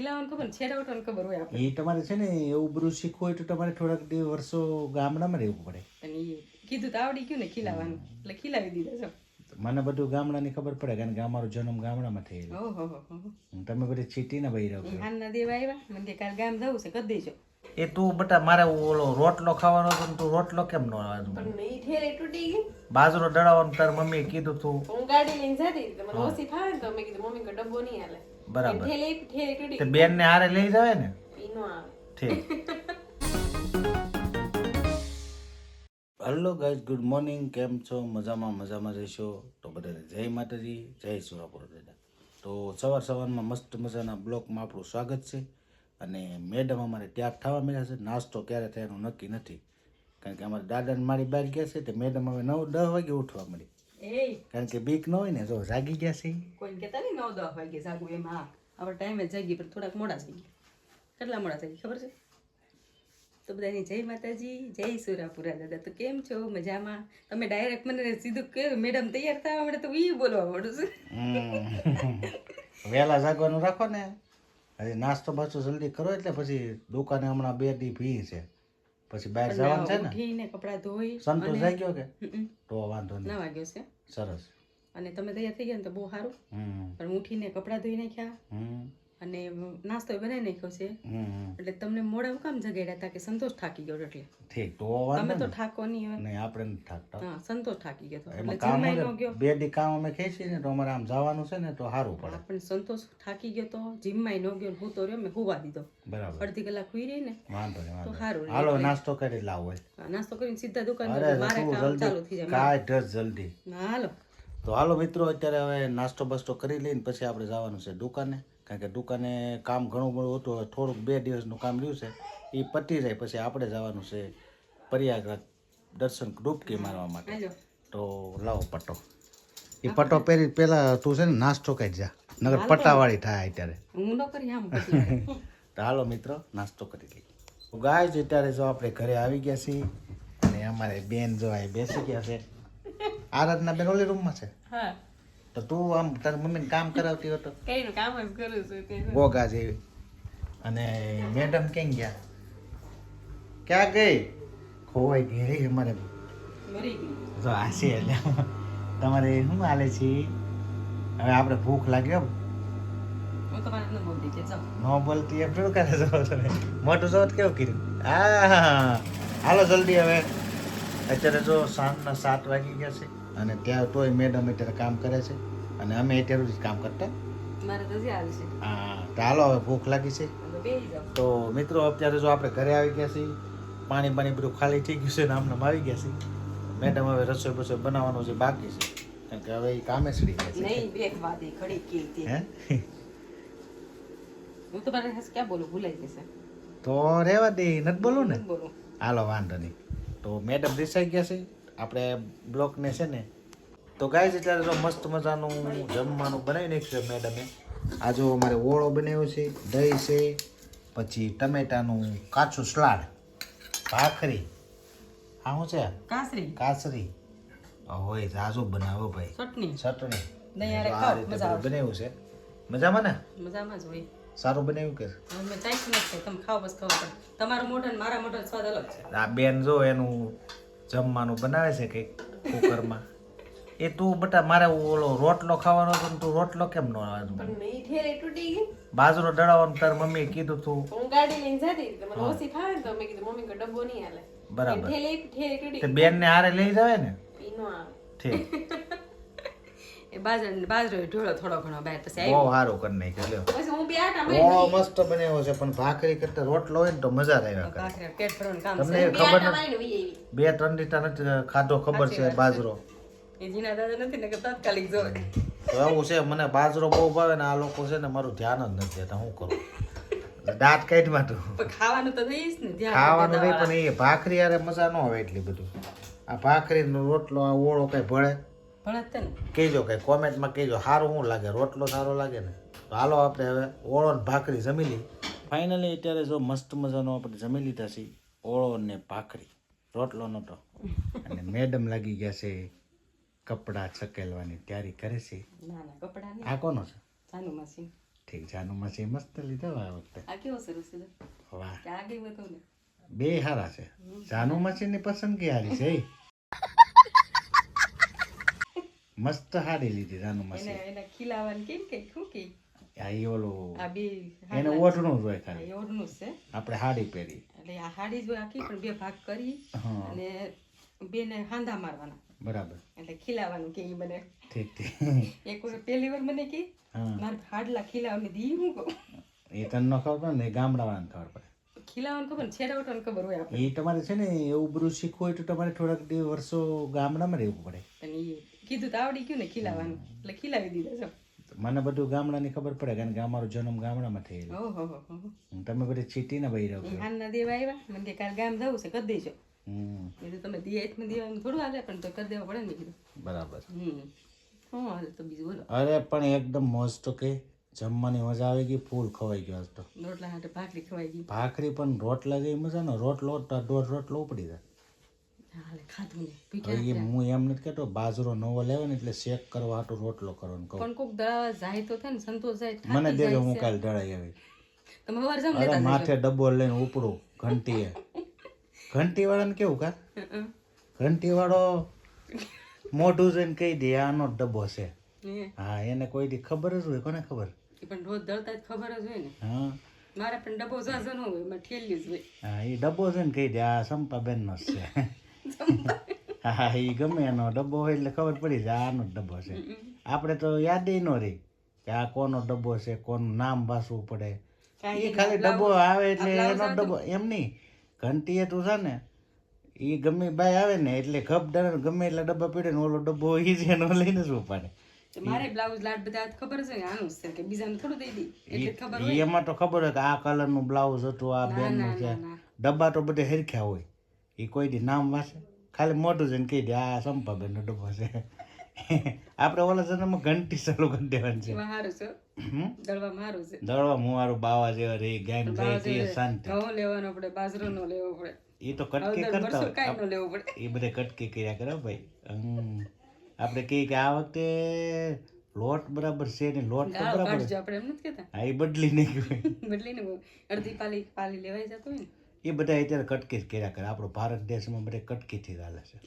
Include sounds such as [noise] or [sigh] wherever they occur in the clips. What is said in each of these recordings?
ખીલાવાનું ખબર ને? ખબર હોય આપણે એ તમારે છે ને એવું બધું શીખવું હોય તો તમારે થોડાક બે વર્ષો ગામડામાં રહેવું પડે. અને એ કીધું તો આવડી ગયું ને ખીલાવાનું એટલે ખીલાવી દીધા છો. મને બધું ગામડાની ખબર પડે કારણ કે અમારો જન્મ ગામડામાં થયેલો. હો હો હો. તમે બધી સિટીના બહી રહો રહ્યો હાનના દેવા આવ્યા મને કે કાલ ગામ જવું છે કરી દેજો. એ તું બટા મારે ઓલો રોટલો ખાવાનો હતો તું રોટલો કેમ ન આવ્યો પણ એ ઠેરે તૂટી ગઈ. બાજરો દળાવવાનું તાર મમ્મીએ કીધું તું. હું ગાડી લઈને જતી તો મને ઓછી ફાવે તો મેં કીધું મમ્મી કો ડબ્બો નહીં હાલે. બરાબર. ઠેલે તે બેન ને હારે લઈ જાવે ને? ઈ નો આવે. ઠીક. Hello guys good morning. કેમ છો? મજામાં મજામાં રહેશો તો બધાને જય માતાજી જય સુરાપુર દાદા. તો સવાર સવારમાં મસ્ત મજાના બ્લોકમાં આપણું સ્વાગત છે. અને મેડમ અમારે ત્યાગ થવા મળ્યા છે. નાસ્તો ક્યારે થાય એનું નક્કી નથી. કારણ કે અમારા દાદાને મારી બહાર ગયા છે તે મેડમ હવે નવ દસ વાગે ઉઠવા મળી કારણ કે બીક ન હોય ને જો જાગી ગયા છે. કોઈને કોઈ કહેતા નહીં નવ દસ વાગે જાગું એમ હા આપણે ટાઈમે જાગી પણ થોડાક મોડા જાગી કેટલા મોડા થઈ ખબર છે? તો બધાની જય માતાજી જય સુરાપુરા દાદા. તો કેમ છો? મજામાં? તમે ડાયરેક્ટ મને સીધું કે મેડમ તૈયાર થવા મળે તો એ બોલવા મળું છું. વહેલા જાગવાનું રાખો ને. હજી નાસ્તો બાસ્તો જલ્દી કરો એટલે પછી દુકાને હમણાં બે દી ભી છે. પછી બહાર જવાનું છે ને? ઉઠીને કપડાં ધોઈ સંતોષ જાગ્યો કે? તો વાંધો નહીં. ના વાગ્યો છે. સરસ. અને તમે તૈયાર થઈ ગયા ને તો બહુ સારું. પણ ઉઠીને કપડાં ધોઈ નાખ્યા. અને નાસ્તો બનાવી નાખ્યો છે. એટલે તમને મોડા કામ જગાડ્યા હતા કે સંતોષ થાકી ગયો એટલે. ઠીક તો તમે તો ઠાકો નહીં હવે. નહીં આપણે ઠાકતા હા સંતોષ થાકી ગયો એટલે ન ગયો. બે દી કામ અમે ખેંચી ને તો અમારે આમ જવાનું છે ને તો સારું પડે. પણ સંતોષ થાકી ગયો તો જીમમાં ન ગયો હું તો રહ્યો મેં હુવા દીધો. બરાબર. અડધી કલાક હુઈ રહી ને વાંધો નહીં તો સારું હાલો નાસ્તો કરી લાવો નાસ્તો કરીને સીધા દુકાન મારે કામ ચાલુ થઈ જાય. કાય ઢસ જલ્દી. હાલો. તો હાલો મિત્રો અત્યારે હવે નાસ્તો બસ્તો કરી લઈને પછી આપણે જવાનું છે દુકાને. કારણ કે દુકાને કામ ઘણું બધું હતું થોડુંક બે દિવસનું કામ રહ્યું છે. એ પતી જાય પછી આપણે જવાનું છે પ્રયાગરાજ દર્શન ડૂબકી મારવા માટે. તો લાવો પટ્ટો એ પટ્ટો પહેરી પહેલાં તું છે ને નાસ્તો કરી જા. નગર પટ્ટાવાળી થાય અત્યારે. [laughs] [laughs] તો હાલો મિત્રો નાસ્તો કરી લઈએ. ગાય છે અત્યારે જો આપણે ઘરે આવી ગયા છીએ અને અમારે બેન જો એ બેસી ગયા છે. આરાધના બેન ઓલી રૂમમાં છે? હા. તો તું આમ તારી મમ્મીને કામ કરાવતી હતો કઈ નું કામ જ કરું છું તે ગોગા જેવી. અને મેડમ કેમ ગયા? ક્યાં ગઈ? ખોવાઈ ગઈ અમારે. મરી ગઈ. જો આસી એટલે તમારે શું હાલે છે? હવે આપણે ભૂખ લાગી હો. હું તમારે ન બોલતી છે જાઓ. ન બોલતી એમ શું કરે છો મોટું જોત કેવું કર્યું? હા હાલો જલ્દી હવે. અત્યારે જો સાંજના સાત વાગી ગયા છે અને ત્યાં તોય મેડમ અત્યારે કામ કરે છે અને અમે અત્યારે જ કામ કરતા. મારે છે. હા તો હાલો હવે ભૂખ લાગી છે. તો મિત્રો અત્યારે જો આપણે ઘરે આવી ગયા છીએ પાણી પાણી બધું ખાલી થઈ ગયું છે ને આમને આવી ગયા છીએ. મેડમ હવે રસોઈ બસોઈ બનાવવાનું છે બાકી છે કારણ કે હવે એ કામે સડી ગયા છે. નહીં બે વાત ખડી કે હે? હું તો મારે ક્યાં બોલું ભૂલાઈ જશે. તો રહેવા દે નથી બોલું ને? હાલો વાંધો નહીં. તો મેડમ રિસાઈ ગયા છે. આપણે બ્લોકને છે ને તો ગાય એટલે જો મસ્ત મજાનું જમવાનું બનાવી નાખ્યું છે મેડમે આ જો અમારે ઓળો બનાવ્યો છે દહીં છે પછી ટમેટાનું કાચું સલાડ ભાખરી. આ શું છે? કાસરી. કાસરી. હોય રાજો બનાવો ભાઈ. ચટણી. ચટણી. બનાવ્યું છે. મજામાં ને? મજામાં જ હોય. સારું બનાવ્યું કે હવે મેં નથી તમે ખાઓ બસ ખાઓ પણ મોઢા મારા મોઢા સ્વાદ અલગ છે. આ બેન જો એનું જમવાનું બનાવે છે કંઈક કુકરમાં એ તું બટા મારે ઓલો રોટલો ખાવાનો હતો ને તું રોટલો કેમ ન આવે બાજરો દળાવવાનું તાર મમ્મીએ કીધું તું. હું ગાડી લઈને જતી તો મને ઓછી ખાવે તો મેં કીધું મમ્મી કે ડબ્બો નહીં હાલે બરાબર. બેન ને હારે લઈ જાવે ને? ઈ નો આવે. ઠીક. [laughs] એ બાજરો બાજરો ઢોળો થોડો ઘણો બહાર પછી બહુ સારું કરી નાખ્યું લ્યો. પછી હું બે આટા ઓળો મસ્ત બનાવ્યો છે પણ ભાખરી કરતા રોટલો હોય ને તો મજા જ આવ્યા કરે. ભાખરી પેટ ભરવાનું કામ તમને છે. ખબર નથી મારીને વહી આવી. બે ત્રણ દીટા નથી ખાધો ખબર છે બાજરો. એ જીના દાદા નથી ને કે તાત્કાલિક જો એવું છે મને બાજરો બહુ ભાવે ને આ લોકો છે ને મારું ધ્યાન જ નથી દેતા હું કરું? દાંત કાઢમાં તું. ખાવાનું તો નહીં ને ધ્યાન ખાવાનું નહીં પણ એ ભાખરી યારે મજા ન આવે એટલી બધું. આ ભાખરીનો રોટલો આ ઓળો કઈ ભળે? ભણત ને. કહેજો કે કોમેન્ટમાં કહેજો સારું શું લાગે રોટલો સારો લાગે ને? તો હાલો આપણે હવે ઓળો ને ભાખરી જમી લઈ ફાઇનલી અત્યારે જો મસ્ત મજાનો આપણે જમી લીધા છે ઓળો ને ભાખરી. રોટલો નહોતો. અને મેડમ લાગી ગયા છે કપડાં છકેલવાની તૈયારી કરે છે. ના ના આ કોનો છે? ઠીક જાનુ માસી મસ્ત લીધા આ વખતે. આ કેવો સરસ વાહ. ને બે હારા છે. જાનુ માસીની પસંદગી હારી છે ઈ. મસ્ત હાડી લીધી રાનુ એને માસી. એને ખીલાવાનું કેમ કે શું કે આ ઈ ઓલું આ બે એને ઓઢણું જ હોય ખાલી. ઓઢણું છે. આપણે હાડી પહેરી. એટલે આ હાડી જ આખી પણ બે ભાગ કરી અને બેને હાંધા મારવાના. બરાબર. એટલે ખીલાવાનું કે ઈ મને. ઠીક ઠીક. એક વાર પહેલી વાર મને કે મારે હાડલા ખીલાવાની દી હું કહું? એ તને ન ખબર પડે ને એ ગામડાવાળાને ખબર પડે. ખીલાવાનું ખબર ને છેડા ઉઠવાનું ખબર હોય આપણે. એ તમારે છે ને એવું બધું શીખવું હોય તો તમારે થોડાક બે વર્ષો ગામડામાં રહેવું પડે. પણ એ કીધું તો આવડી ગયું ને ખીલાવાનું. એટલે ખીલાવી દીધા છો. મને બધું ગામડાની ખબર પડે કારણ કે અમારો જન્મ ગામડામાં થયેલો. ઓહો હો હો હો. તમે બધી ચીટીને ને રહો રહ્યો હાનના દેવા આવ્યા. મને કે કાલ ગામ જવું છે કરી દેજો. કીધું તમે દિયા હાથમાં દેવા થોડું હાલે પણ તો કરી દેવા પડે ને કીધું બરાબર. હમ. હાલે તો બીજું બોલો. અરે પણ એકદમ મોજ તો કે જમવાની મજા આવી ગઈ ફૂલ ખવાઈ ગયો આજ તો. રોટલા હાટે ભાખરી ખવાઈ ગઈ. ભાખરી પણ રોટલા જેવી મજા ને રોટલો દોઢ રોટલો ઉપડી જાય. હાલે ખાધું ને એ હું એમ નથી કહેતો બાજરો નવો લેવો ને એટલે શેક કરવા હાટો રોટલો કરવાનો કહું. પણ કોક દળાવા જાય તો થાય ને સંતોષ જાય મને દેજો હું કાલ દળાઈ આવી. તમે વાર જામ લેતા માથે ડબ્બો લઈને ઉપડું ઘંટીએ. ઘંટી વાળાને કેવું કા? ઘંટી વાળો મોઢું જોઈને કહી દે આનો જ ડબ્બો છે. હા. એને કોઈ દી ખબર જ હોય કોને ખબર? પણ રોજ દળતા જ ખબર જ હોય ને. હા. મારે પણ ડબ્બો ઝાઝો ન હોય એમાં ઠેલ્યું જ હોય. હા એ ડબ્બો છે ને કહી દે આ સંપાબેન નો છે. હા એ ગમે એનો ડબ્બો હોય એટલે ખબર પડી જાય આનો ડબ્બો છે. આપણે તો યાદ ન રહી કે આ કોનો ડબ્બો છે કોનું નામ વાંચવું પડે. એ ખાલી ડબ્બો આવે એટલે એનો ડબ્બો એમ નહીં. ઘંટીએ તું છે ને એ ગમે બાય આવે ને એટલે ખપ ડરે ગમે એટલા ડબ્બા પીડે ને ઓલો ડબ્બો એ જ એનો લઈને જ પાડે મારે બ્લાઉઝ લાટ બધા ખબર છે આનું છે કે બીજાને થોડું દઈ દી એટલે ખબર હોય. એમાં તો ખબર હોય કે આ કલરનું બ્લાઉઝ હતું આ બેનનું છે. ડબ્બા તો બધે હરખ્યા હોય. એ કોઈ દી નામ વાંચે? ખાલી મોઢું જઈને કહી દે આ સંપાબેનનો ડબ્બો છે. આપણે ઓલા જન્મમાં ઘંટી ચાલુ કરી દેવાની છે. સારું છે દળવા મુવારું બાવા જેવા રે ગામ જાય તે શાંતિ. ઘઉં લેવાનો પડે બાજરો નો લેવો પડે. એ તો કટકી કરતા કાંઈ ન પડે. એ બધે કટકી કર્યા કરે ભાઈ. આપણે કહીએ કે આ વખતે લોટ બરાબર છે ને લોટ તો બરાબર છે. આપણે એમ નથી કહેતા? હા એ બદલી નહીં બદલી બદલીને અડધી પાલી પાલી લેવાય જતો હોય ને. એ બધા અત્યારે કટકી કર્યા કરે. આપણો ભારત દેશમાં બધે કટકીથી ચાલે છે.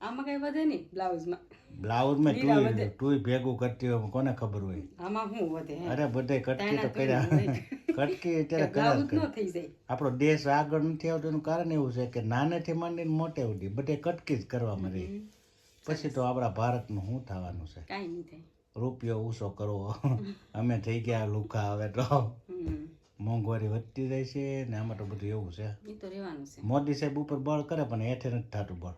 આમાં કઈ વધે નહીં બ્લાઉઝમાં. બ્લાઉઝમાં તુંય તુંય ભેગું કરતી હોય કોને ખબર હોય? આમાં શું વધે અરે બધે કટકી તો કર્યા કટકી અત્યારે કર્યા આપણો દેશ આગળ નથી આવતો એનું કારણ એવું છે કે નાનેથી માંડીને મોટે ઉડી બધે કટકી જ કરવામાં રહી. પછી તો આપણા ભારતનું શું થવાનું છે? કાંઈ નહીં થાય. રૂપિયો ઊંચો કરવો. અમે થઈ ગયા લુકા હવે તો. મોંઘવારી વધતી જાય છે ને આમાં તો બધું એવું છે. એ તો રહેવાનું છે. મોદી સાહેબ ઉપર બળ કરે પણ હેઠે નથી થતું બળ.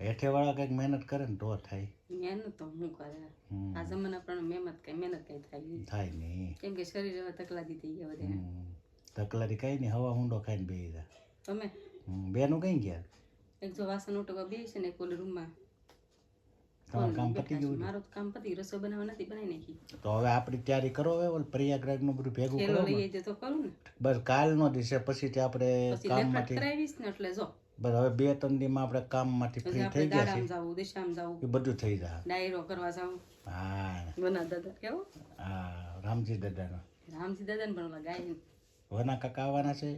હેઠે વાળા કંઈક મહેનત કરે ને તો થાય. મહેનત તો હું કરે આ જમાના પણ મહેનત કઈ મહેનત કઈ થાય થાય નહીં. કેમ કે શરીર હવે તકલાદી થઈ ગયા બધા. તકલાદી કઈ નહીં હવા ઊંડો ખાઈને બેસી જાય તમે. બેનું કઈ ગયા? એક જો વાસણ ઉટવા બે છે ને એક ઓલી રૂમમાં. તમારું કામ પતી ગયું મારું કામ પતી રસોઈ બનાવવા નથી બનાવી નાખી. તો હવે આપણી તૈયારી કરો હવે ઓલ પ્રયાગરાજનું બધું ભેગું કરો. લઈ આવી તો કરું ને. બસ કાલનો દિવસે પછીથી આપણે પછી લેફટ કરાવીશ ને એટલે જો. બસ હવે બે ત્રણ દીમાં આપણે કામમાંથી પછી ફ્રી થઈ ગયા દાડામાં જાવું દિશામાં જાવું. એ બધું થઈ જાય. ડાયરો કરવા જાવું. હા. વના દાદા કેવો? હા રામજી દાદાનો. રામજી દાદા ને પણ ગાય વના કાકા આવવાના છે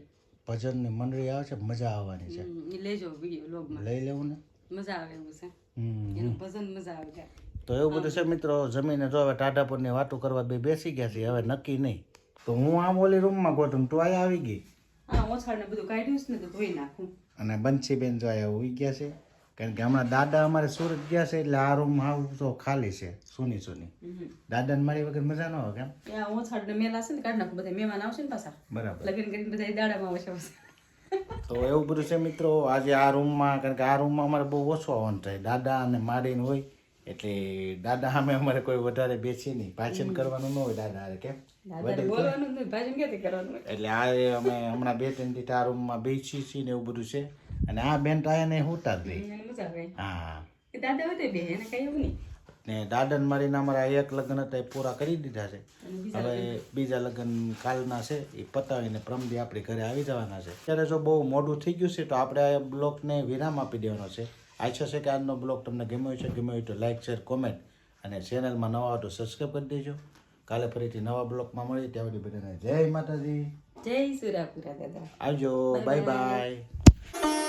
ભજનની મંડળી આવે છે મજા આવવાની છે. લેજો વીડિયો લોગમાં લઈ લેવું ને. મજા આવે એવું છે. એનું ભજન મજા આવે તો એવું બધું છે મિત્રો જમીને જો હવે ટાઢાપુરની વાતો કરવા બે બેસી ગયા છે હવે નક્કી નહીં. તો હું આમ ઓલી રૂમમાં ગોઠું તું અહીંયા આવી ગઈ? હા ઓછાડ ને બધું કાઢ્યું છે ને તો ધોઈ નાખું. અને બંસીબેન જો અહીંયા ઉઈ ગયા છે કારણ કે હમણાં દાદા અમારે સુરત ગયા છે એટલે આ રૂમ હાવ તો ખાલી છે સુની સુની. દાદાને મારી વગર મજા ન આવે કેમ? ત્યાં ઓછાડ ને મેલા છે ને કાઢ નાખું બધા મહેમાન આવશે ને પાછા. બરાબર. લગ્ન કરીને બધા દાડામાં આવશે. તો એવું બધું છે મિત્રો આજે આ રૂમમાં કારણ કે આ રૂમમાં અમારે બહુ ઓછો આવવાનું થાય. દાદા અને માડીને હોય એટલે દાદા સામે અમારે કોઈ વધારે બેસી નહીં. પાછળ કરવાનું ન હોય દાદા ભાષણ હોય? એટલે આ અમે હમણાં બે ત્રણ દી આ રૂમમાં બેસી છીએ ને એવું બધું છે. અને આ બેન તો આયા ને મજા આવે. હા. દાદા હોય તો બે એને કઈ એવું નહીં. ને દાદન મારીને અમારા એક લગ્ન હતા એ પૂરા કરી દીધા છે. હવે બીજા લગ્ન કાલના છે એ પતાવીને પ્રમદી આપણી ઘરે આવી જવાના છે. ત્યારે જો બહુ મોડું થઈ ગયું છે તો આપણે આ બ્લોગને વિરામ આપી દેવાનો છે. આશા છે કે આજનો બ્લોગ તમને ગમ્યો છે ગમ્યો હોય તો લાઇક શેર કોમેન્ટ અને ચેનલમાં નવા હોય તો સબસ્ક્રાઈબ કરી દેજો. કાલે ફરીથી નવા બ્લોકમાં મળી ત્યાં સુધી બધાને જય માતાજી. જય સુરાપુરા દાદા. આવજો બાય બાય